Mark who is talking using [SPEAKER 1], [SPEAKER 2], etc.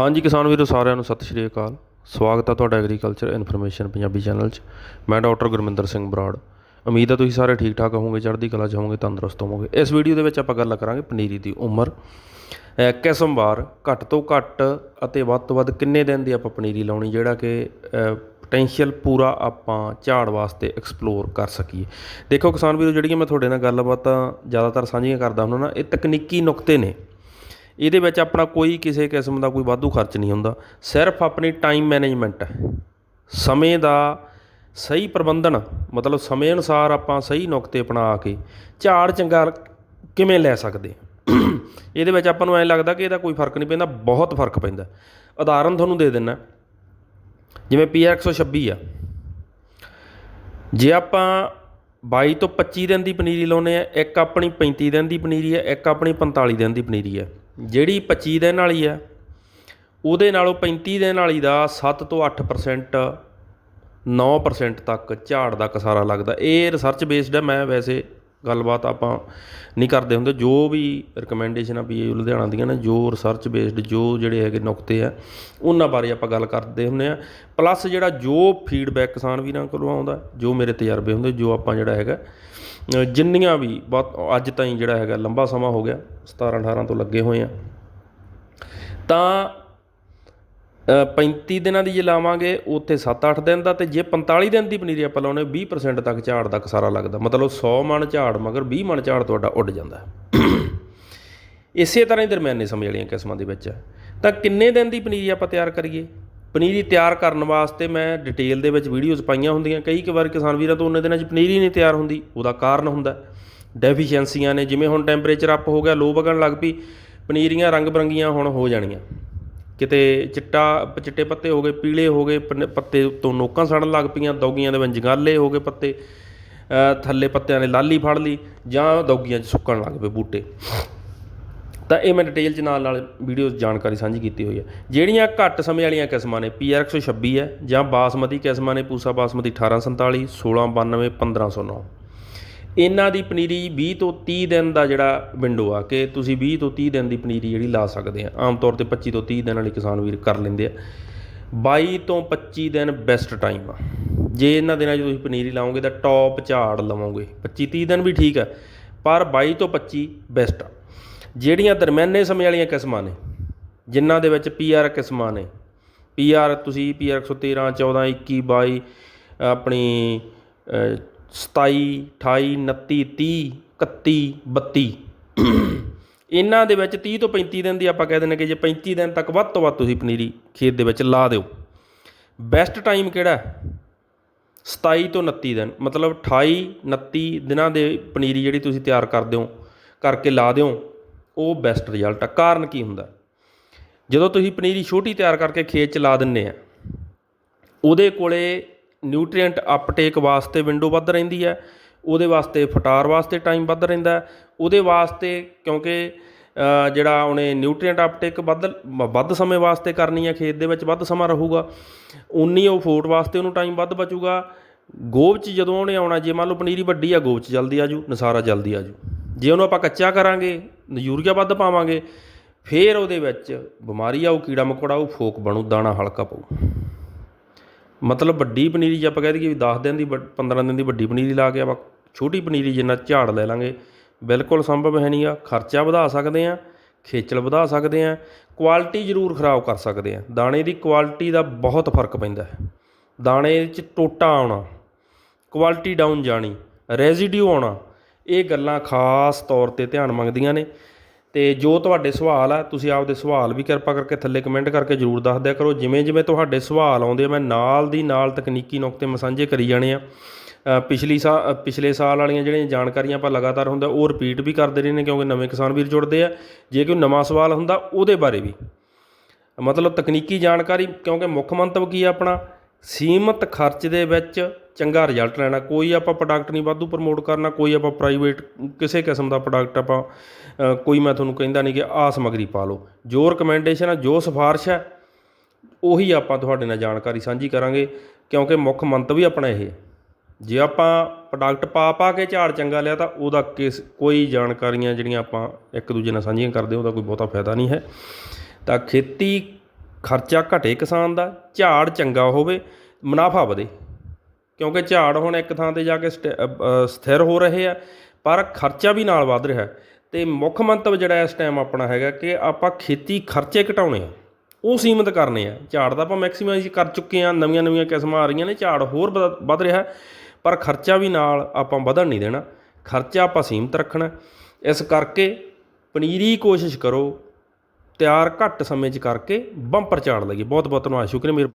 [SPEAKER 1] ਹਾਂਜੀ ਕਿਸਾਨ ਵੀਰੋ, ਸਾਰਿਆਂ ਨੂੰ ਸਤਿ ਸ਼੍ਰੀ ਅਕਾਲ। ਸਵਾਗਤ ਹੈ ਤੁਹਾਡਾ ਐਗਰੀਕਲਚਰ ਇਨਫੋਰਮੇਸ਼ਨ ਪੰਜਾਬੀ ਚੈਨਲ 'ਚ। ਮੈਂ ਡਾਕਟਰ ਗੁਰਮਿੰਦਰ ਸਿੰਘ ਬਰਾੜ। ਉਮੀਦ ਹੈ ਤੁਸੀਂ ਸਾਰੇ ਠੀਕ ਠਾਕ ਹੋਵੋਗੇ, ਚੜ੍ਹਦੀ ਕਲਾ 'ਚ ਹੋਵੋਗੇ, ਤੰਦਰੁਸਤ ਹੋਵੋਗੇ। ਇਸ ਵੀਡੀਓ ਦੇ ਵਿੱਚ ਆਪਾਂ ਗੱਲ ਕਰਾਂਗੇ ਪਨੀਰੀ ਦੀ ਉਮਰ। ਅਹ ਕਿਸਮਵਾਰ ਘੱਟ ਤੋਂ ਘੱਟ ਅਤੇ ਵੱਧ ਤੋਂ ਵੱਧ ਕਿੰਨੇ ਦਿਨ ਦੀ ਆਪਾਂ ਪਨੀਰੀ ਲਾਉਣੀ, ਜਿਹੜਾ ਕਿ ਪੋਟੈਂਸ਼ੀਅਲ ਪੂਰਾ ਆਪਾਂ ਝਾੜ ਵਾਸਤੇ ਐਕਸਪਲੋਰ ਕਰ ਸਕੀਏ। ਦੇਖੋ ਕਿਸਾਨ ਵੀਰੋ, ਜਿਹੜੀਆਂ ਮੈਂ ਤੁਹਾਡੇ ਨਾਲ ਗੱਲਬਾਤਾਂ ਜ਼ਿਆਦਾਤਰ ਸਾਂਝੀਆਂ ਕਰਦਾ ਹੁੰਦਾ ਨਾ, ਇਹ ਤਕਨੀਕੀ ਨੁਕਤੇ ਨੇ। ਇਹਦੇ ਵਿੱਚ ਆਪਣਾ ਕੋਈ ਕਿਸੇ ਕਿਸਮ ਦਾ ਕੋਈ ਵਾਧੂ ਖਰਚ ਨਹੀਂ ਹੁੰਦਾ। ਸਿਰਫ ਆਪਣੀ ਟਾਈਮ ਮੈਨੇਜਮੈਂਟ ਸਮੇਂ ਦਾ ਸਹੀ ਪ੍ਰਬੰਧਨ, ਮਤਲਬ ਸਮੇਂ ਅਨੁਸਾਰ ਆਪਾਂ ਸਹੀ ਨੁਕਤੇ ਅਪਣਾ ਕੇ ਝਾੜ ਚੰਗਾ ਕਿਵੇਂ ਲੈ ਸਕਦੇ ਇਹਦੇ ਵਿੱਚ ਆਪਾਂ ਨੂੰ ਐਂ ਲੱਗਦਾ ਕਿ ਇਹਦਾ ਕੋਈ ਫ਼ਰਕ ਨਹੀਂ ਪੈਂਦਾ, ਬਹੁਤ ਫ਼ਰਕ ਪੈਂਦਾ। ਉਦਾਹਰਨ ਤੁਹਾਨੂੰ ਦੇ ਦਿੰਨਾ ਜਿਵੇਂ ਪੀਆਰ 126 ਆ। ਜੇ ਆਪਾਂ 22 ਤੋਂ 25 ਦਿਨ ਦੀ ਪਨੀਰੀ ਲਾਉਨੇ ਆ ਇੱਕ ਆਪਣੀ 35 ਦਿਨ ਦੀ ਪਨੀਰੀ ਹੈ, ਇੱਕ ਆਪਣੀ 45 ਦਿਨ ਦੀ ਪਨੀਰੀ ਹੈ। ਜਿਹੜੀ 25 ਦਿਨ ਵਾਲੀ ਹੈ ਉਹਦੇ ਨਾਲੋਂ 35 ਦਿਨ ਵਾਲੀ ਦਾ 7 ਤੋਂ 8% 9% ਤੱਕ ਝਾੜ ਦਾ ਕਸਾਰਾ ਲੱਗਦਾ। ਇਹ ਰਿਸਰਚ ਬੇਸਡ ਹੈ ਮੈਂ ਵੈਸੇ ਗੱਲਬਾਤ ਆਪਾਂ ਨਹੀਂ ਕਰਦੇ ਹੁੰਦੇ। ਜੋ ਵੀ ਰეკਮੈਂਡੇਸ਼ਨ ਆ ਪੀਏ ਲੁਧਿਆਣਾ ਦੀਆਂ ਨੇ, ਜੋ ਰਿਸਰਚ ਬੇਸਡ ਜੋ ਜਿਹੜੇ ਹੈਗੇ ਨੁਕਤੇ ਆ, ਉਹਨਾਂ ਬਾਰੇ ਆਪਾਂ ਗੱਲ ਕਰਦੇ ਹੁੰਦੇ ਆ। ਪਲੱਸ ਜਿਹੜਾ ਜੋ ਫੀਡਬੈਕ ਕਿਸਾਨ ਵੀਰਾਂ ਕੋਲੋਂ ਆਉਂਦਾ, ਜੋ ਮੇਰੇ ਤਜਰਬੇ ਹੁੰਦੇ, ਜੋ ਆਪਾਂ ਜਿਹੜਾ ਹੈਗਾ ਜਿੰਨੀਆਂ ਵੀ ਬਹੁਤ ਅੱਜ ਤਾਈਂ ਜਿਹੜਾ ਹੈਗਾ, ਲੰਬਾ ਸਮਾਂ ਹੋ ਗਿਆ 17 18 ਤੋਂ ਲੱਗੇ ਹੋਏ ਆ। ਤਾਂ 35 ਦਿਨਾਂ ਦੀ ਜੇ ਲਾਵਾਂਗੇ, ਉੱਥੇ 7-8 ਦਿਨ ਦਾ ਤੇ ਜੇ 45 ਦਿਨ ਦੀ ਪਨੀਰੀ ਆਪਾਂ ਲਾਉਣੇ 20% ਤੱਕ ਝਾੜ ਦਾ ਕਸਾਰਾ ਲੱਗਦਾ। ਮਤਲਬ 100 ਮਣ ਝਾੜ ਮਗਰ 20 ਮਣ ਝਾੜ ਤੁਹਾਡਾ ਉੱਡ ਜਾਂਦਾ। ਇਸੇ ਤਰ੍ਹਾਂ ਹੀ ਦਰਮਿਆਨੇ ਸਮੇਂ ਵਾਲੀਆਂ ਕਿਸਮਾਂ ਦੇ ਵਿੱਚ। ਤਾਂ ਕਿੰਨੇ ਦਿਨ ਦੀ ਪਨੀਰੀ ਆਪਾਂ ਤਿਆਰ ਕਰੀਏ? ਪਨੀਰੀ ਤਿਆਰ ਕਰਨ ਵਾਸਤੇ ਮੈਂ ਡਿਟੇਲ ਦੇ ਵਿੱਚ ਵੀਡੀਓਜ਼ ਪਾਈਆਂ ਹੁੰਦੀਆਂ। ਕਈ ਕੁ ਵਾਰ ਕਿਸਾਨ ਵੀਰਾਂ ਤੋਂ ਉਹਨਾਂ ਦਿਨਾਂ 'ਚ ਪਨੀਰੀ ਨਹੀਂ ਤਿਆਰ ਹੁੰਦੀ। ਉਹਦਾ ਕਾਰਨ ਹੁੰਦਾ। ਡੈਫੀਸ਼ੀਐਂਸੀਆਂ ਨੇ, ਜਿਵੇਂ ਹੁਣ ਟੈਂਪਰੇਚਰ ਅਪ ਹੋ ਗਿਆ ਲੋ ਵਗਣ ਲੱਗ ਪਈ, ਪਨੀਰੀਆਂ ਰੰਗ ਬਰੰਗੀਆਂ ਹੁਣ ਹੋ ਜਾਣੀਆਂ। ਕਿਤੇ ਚਿੱਟਾ, ਚਿੱਟੇ ਪੱਤੇ ਹੋ ਗਏ, ਪੀਲੇ ਹੋ ਗਏ, ਪਨ- ਪੱਤੇ ਉੱਤੋਂ ਨੋਕਾਂ ਸੜਨ ਲੱਗ ਪਈਆਂ, ਦੌਗੀਆਂ ਦੇ ਵਿੱਚ ਜੰਗਾਲੇ ਹੋ ਗਏ ਪੱਤੇ ਥੱਲੇ ਪੱਤਿਆਂ ਨੇ ਲਾਲੀ ਫੜ ਲਈ ਜਾਂ ਦੌਗੀਆਂ 'ਚ ਸੁੱਕਣ ਲੱਗ ਪਏ ਬੂਟੇ। ਤਾਂ ਇਹ ਮੈਂ ਡਿਟੇਲ ਚ ਨਾਲ ਨਾਲ ਵੀਡੀਓ ਜਾਣਕਾਰੀ ਸਾਂਝੀ ਕੀਤੀ ਹੋਈ ਹੈ। ਜਿਹੜੀਆਂ ਘੱਟ ਸਮੇਂ ਵਾਲੀਆਂ ਕਿਸਮਾਂ ਨੇ ਪੀਆਰ 126 ਹੈ ਜਾਂ ਬਾਸਮਤੀ ਕਿਸਮਾਂ ਨੇ, ਪੂਸਾ ਬਾਸਮਤੀ 1847 1692 1509 ਇਹਨਾਂ ਦੀ ਪਨੀਰੀ 20 ਤੋਂ 30 ਦਿਨ ਦਾ ਜਿਹੜਾ ਵਿੰਡੋ ਆ, ਕਿ ਤੁਸੀਂ 20 ਤੋਂ 30 ਦਿਨ ਦੀ ਪਨੀਰੀ ਜਿਹੜੀ ਲਾ ਸਕਦੇ ਆ। ਆਮ ਤੌਰ ਤੇ 25 ਤੋਂ 30 ਦਿਨ ਵਾਲੀ ਕਿਸਾਨ ਵੀਰ ਕਰ ਲੈਂਦੇ ਆ। 22 ਤੋਂ 25 ਦਿਨ ਬੈਸਟ ਟਾਈਮ ਆ। ਜੇ ਇਹਨਾਂ ਦਿਨਾਂ 'ਚ ਤੁਸੀਂ ਪਨੀਰੀ ਲਾਓਗੇ ਤਾਂ ਟੌਪ ਝਾੜ ਲਵੋਗੇ। 25 30 ਦਿਨ ਵੀ ਠੀਕ ਆ, ਪਰ 22 ਤੋਂ 25 ਬੈਸਟ ਆ। ਜਿਹੜੀਆਂ ਦਰਮਿਆਨੇ ਸਮੇਂ ਵਾਲੀਆਂ ਕਿਸਮਾਂ ਨੇ, ਜਿਨ੍ਹਾਂ ਦੇ ਵਿੱਚ ਪੀਆਰ ਕਿਸਮਾਂ ਨੇ ਪੀਆਰ ਤੁਸੀਂ ਪੀਆਰ 113 14 21 22 ਆਪਣੀ ਸਤਾਈ, ਅਠਾਈ, ਉਨੱਤੀ, ਤੀਹ, ਇਕੱਤੀ, ਬੱਤੀ। ਇਹਨਾਂ ਦੇ ਵਿੱਚ ਤੀਹ ਤੋਂ 35 ਦਿਨ ਦੀ ਆਪਾਂ ਕਹਿ ਦਿੰਦੇ ਕਿ ਜੇ 35 ਦਿਨ ਤੱਕ ਵੱਧ ਤੋਂ ਵੱਧ ਤੁਸੀਂ ਪਨੀਰੀ ਖੇਤ ਦੇ ਵਿੱਚ ਲਾ ਦਿਓ। ਬੈਸਟ ਟਾਈਮ ਕਿਹੜਾ ਹੈ? 27 ਤੋਂ 29 ਦਿਨ, ਮਤਲਬ 28 29 ਦਿਨਾਂ ਦੇ ਪਨੀਰੀ ਜਿਹੜੀ ਤੁਸੀਂ ਤਿਆਰ ਕਰਦੇ ਹੋ, ਕਰਕੇ ਲਾ ਦਿਓ, ਉਹ ਬੈਸਟ ਰਿਜ਼ਲਟ ਆ। ਕਾਰਨ ਕੀ ਹੁੰਦਾ? ਜਦੋਂ ਤੁਸੀਂ ਪਨੀਰੀ ਛੋਟੀ ਤਿਆਰ ਕਰਕੇ ਖੇਤ ਚ ਲਾ ਦਿੰਨੇ ਆ, ਉਹਦੇ ਕੋਲੇ ਨਿਊਟ੍ਰੀਐਂਟ ਅਪਟੇਕ ਵਾਸਤੇ ਵਿੰਡੋ ਵੱਧ ਰਹਿੰਦੀ ਹੈ, ਉਹਦੇ ਵਾਸਤੇ ਫਟਾਰ ਵਾਸਤੇ ਟਾਈਮ ਵੱਧ ਰਹਿੰਦਾ ਉਹਦੇ ਵਾਸਤੇ ਕਿਉਂਕਿ ਜਿਹੜਾ ਉਹਨੇ ਨਿਊਟ੍ਰੀਐਂਟ ਅਪਟੇਕ ਵੱਧ ਵੱਧ ਸਮੇਂ ਵਾਸਤੇ ਕਰਨੀ ਹੈ, ਖੇਤ ਦੇ ਵਿੱਚ ਵੱਧ ਸਮਾਂ ਰਹੂਗਾ, ਉਨੀ ਉਹ ਫੋਟ ਵਾਸਤੇ ਉਹਨੂੰ ਟਾਈਮ ਵੱਧ ਬਚੂਗਾ, ਗੋਬ 'ਚ ਜਦੋਂ ਉਹਨੇ ਆਉਣਾ, ਜੇ ਮੰਨ ਲਓ ਪਨੀਰੀ ਵੱਡੀ ਆ, ਗੋਬ 'ਚ ਜਲਦੀ ਆਜੂ ਨਸਾਰਾ ਜਲਦੀ ਆਜੂ ਜੇ ਉਹਨੂੰ ਆਪਾਂ ਕੱਚਾ ਕਰਾਂਗੇ, ਯੂਰੀਆ ਵੱਧ ਪਾਵਾਂਗੇ, ਫੇਰ ਉਹਦੇ ਵਿੱਚ ਬਿਮਾਰੀ ਆਊ, ਕੀੜਾ ਮਕੌੜਾ ਆਊ, ਫੋਕ ਬਣੂ, ਦਾਣਾ ਹਲਕਾ ਪਊ। ਮਤਲਬ ਵੱਡੀ ਪਨੀਰੀ ਜੇ ਆਪਾਂ ਕਹਿ ਦਈਏ ਵੀ 10 ਦਿਨ ਦੀ ਵੱਡ- 15 ਦਿਨ ਦੀ ਵੱਡੀ ਪਨੀਰੀ ਲਾ ਕੇ ਆਪਾਂ ਛੋਟੀ ਪਨੀਰੀ ਜਿੰਨਾ ਝਾੜ ਲੈ ਲਾਂਗੇ, ਬਿਲਕੁਲ ਸੰਭਵ ਹੈ ਨਹੀਂ ਆ। ਖਰਚਾ ਵਧਾ ਸਕਦੇ ਆ, ਖੇਚਲ ਵਧਾ ਸਕਦੇ ਆ, ਕੁਆਲਿਟੀ ਜ਼ਰੂਰ ਖਰਾਬ ਕਰ ਸਕਦੇ ਆ। ਦਾਣੇ ਦੀ ਕੁਆਲਿਟੀ ਦਾ ਬਹੁਤ ਫ਼ਰਕ ਪੈਂਦਾ ਹੈ। ਦਾਣੇ 'ਚ ਟੋਟਾ ਆਉਣਾ, ਕੁਆਲਿਟੀ ਡਾਊਨ ਜਾਣੀ, ਰੈਜ਼ੀਡਿਊ ਆਉਣਾ, ਇਹ ਗੱਲਾਂ ਖਾਸ ਤੌਰ ਤੇ ਧਿਆਨ ਮੰਗਦੀਆਂ ਨੇ। ਤੇ ਜੋ ਤੁਹਾਡੇ ਸਵਾਲ ਆ, ਤੁਸੀਂ ਆਪਦੇ ਸਵਾਲ ਵੀ ਕਿਰਪਾ ਕਰਕੇ ਥੱਲੇ ਕਮੈਂਟ ਕਰਕੇ ਜਰੂਰ ਦੱਸ ਦਿਆ ਕਰੋ। ਜਿਵੇਂ ਜਿਵੇਂ ਤੁਹਾਡੇ ਸਵਾਲ ਆਉਂਦੇ ਆ, ਮੈਂ ਨਾਲ ਦੀ ਨਾਲ ਤਕਨੀਕੀ ਨੁਕਤੇ ਮਸਾਂਝੇ ਕਰੀ ਜਾਣੇ ਆ। ਪਿਛਲੀ ਸਾ ਪਿਛਲੇ ਸਾਲ ਵਾਲੀਆਂ ਜਿਹੜੀਆਂ ਜਾਣਕਾਰੀਆਂ ਆਪਾਂ ਲਗਾਤਾਰ ਹੁੰਦਾ, ਉਹ ਰਿਪੀਟ ਵੀ ਕਰਦੇ ਰਹਿੰਦੇ ਨੇ ਕਿਉਂਕਿ ਨਵੇਂ ਕਿਸਾਨ ਵੀਰ ਜੁੜਦੇ ਆ। ਜੇ ਕੋਈ ਨਵਾਂ ਸਵਾਲ ਹੁੰਦਾ, ਉਹਦੇ ਬਾਰੇ ਵੀ। ਮਤਲਬ ਤਕਨੀਕੀ ਜਾਣਕਾਰੀ, ਕਿਉਂਕਿ ਮੁੱਖ ਮੰਤਵ ਕੀ ਆ ਆਪਣਾ? ਸੀਮਤ ਖਰਚ ਦੇ ਵਿੱਚ ਚੰਗਾ ਰਿਜ਼ਲਟ ਲੈਣਾ। ਕੋਈ ਆਪਾਂ ਪ੍ਰੋਡਕਟ ਨਹੀਂ ਵਾਧੂ ਪ੍ਰਮੋਟ ਕਰਨਾ, ਕੋਈ ਆਪਾਂ ਪ੍ਰਾਈਵੇਟ ਕਿਸੇ ਕਿਸਮ ਦਾ ਪ੍ਰੋਡਕਟ ਆਪਾਂ ਕੋਈ ਮੈਂ ਤੁਹਾਨੂੰ ਕਹਿੰਦਾ ਨਹੀਂ ਕਿ ਆਹ ਸਮੱਗਰੀ ਪਾ ਲਓ। ਜੋ ਰეკਮੈਂਡੇਸ਼ਨ ਆ, ਜੋ ਸਿਫਾਰਿਸ਼ ਹੈ ਉਹੀ ਆਪਾਂ ਤੁਹਾਡੇ ਨਾਲ ਜਾਣਕਾਰੀ ਸਾਂਝੀ ਕਰਾਂਗੇ, ਕਿਉਂਕਿ ਮੁੱਖ ਮੰਤਵ ਵੀ ਆਪਣਾ ਇਹ ਜੇ ਆਪਾਂ ਪ੍ਰੋਡਕਟ ਪਾ ਪਾ ਕੇ ਝਾੜ ਚੰਗਾ ਲਿਆ ਤਾਂ ਉਹਦਾ ਕਿਸ, ਕੋਈ ਜਾਣਕਾਰੀਆਂ ਜਿਹੜੀਆਂ ਆਪਾਂ ਇੱਕ ਦੂਜੇ ਨਾਲ ਸਾਂਝੀਆਂ ਕਰਦੇ ਉਹਦਾ ਕੋਈ ਬਹੁਤਾ ਫਾਇਦਾ ਨਹੀਂ ਹੈ। ਤਾਂ ਖੇਤੀ ਖਰਚਾ ਘਟੇ ਕਿਸਾਨ ਦਾ, ਝਾੜ ਚੰਗਾ ਹੋਵੇ, ਮੁਨਾਫਾ ਵਧੇ। ਕਿਉਂਕਿ ਝਾੜ ਹੁਣ ਇੱਕ ਥਾਂ ਤੇ ਜਾ ਕੇ ਸਟ- ਸਥਿਰ ਹੋ ਰਹੇ ਆ, ਪਰ ਖਰਚਾ ਵੀ ਨਾਲ ਵੱਧ ਰਿਹਾ। ਤੇ ਮੁੱਖ ਮੰਤਵ ਜਿਹੜਾ ਇਸ ਟਾਈਮ ਆਪਣਾ ਹੈਗਾ ਕਿ ਆਪਾਂ ਖੇਤੀ ਖਰਚੇ ਘਟਾਉਣੇ ਆ, ਉਹ ਸੀਮਿਤ ਕਰਨੇ ਆ। ਝਾੜ ਦਾ ਆਪਾਂ ਮੈਕਸਿਮਾਈਜ਼ ਕਰ ਚੁੱਕੇ ਆ ਨਵੀਆਂ ਨਵੀਆਂ ਕਿਸਮਾਂ ਆ ਰਹੀਆਂ ਨੇ, ਝਾੜ ਹੋਰ ਵਧ- ਵਧ ਰਿਹਾ, ਪਰ ਖਰਚਾ ਵੀ ਨਾਲ ਆਪਾਂ ਵਧਣ ਨਹੀਂ ਦੇਣਾ। ਖਰਚਾ ਆਪਾਂ ਸੀਮਿਤ ਰੱਖਣਾ। ਇਸ ਕਰਕੇ ਪਨੀਰੀ ਕੋਸ਼ਿਸ਼ ਕਰੋ ਤਿਆਰ ਘੱਟ ਸਮੇਂ 'ਚ ਕਰਕੇ ਬੰਪਰ ਚਾੜ ਲਈਏ। ਬਹੁਤ ਬਹੁਤ ਧੰਨਵਾਦ। ਸ਼ੁਕਰੀਆ ਮੇਰੇ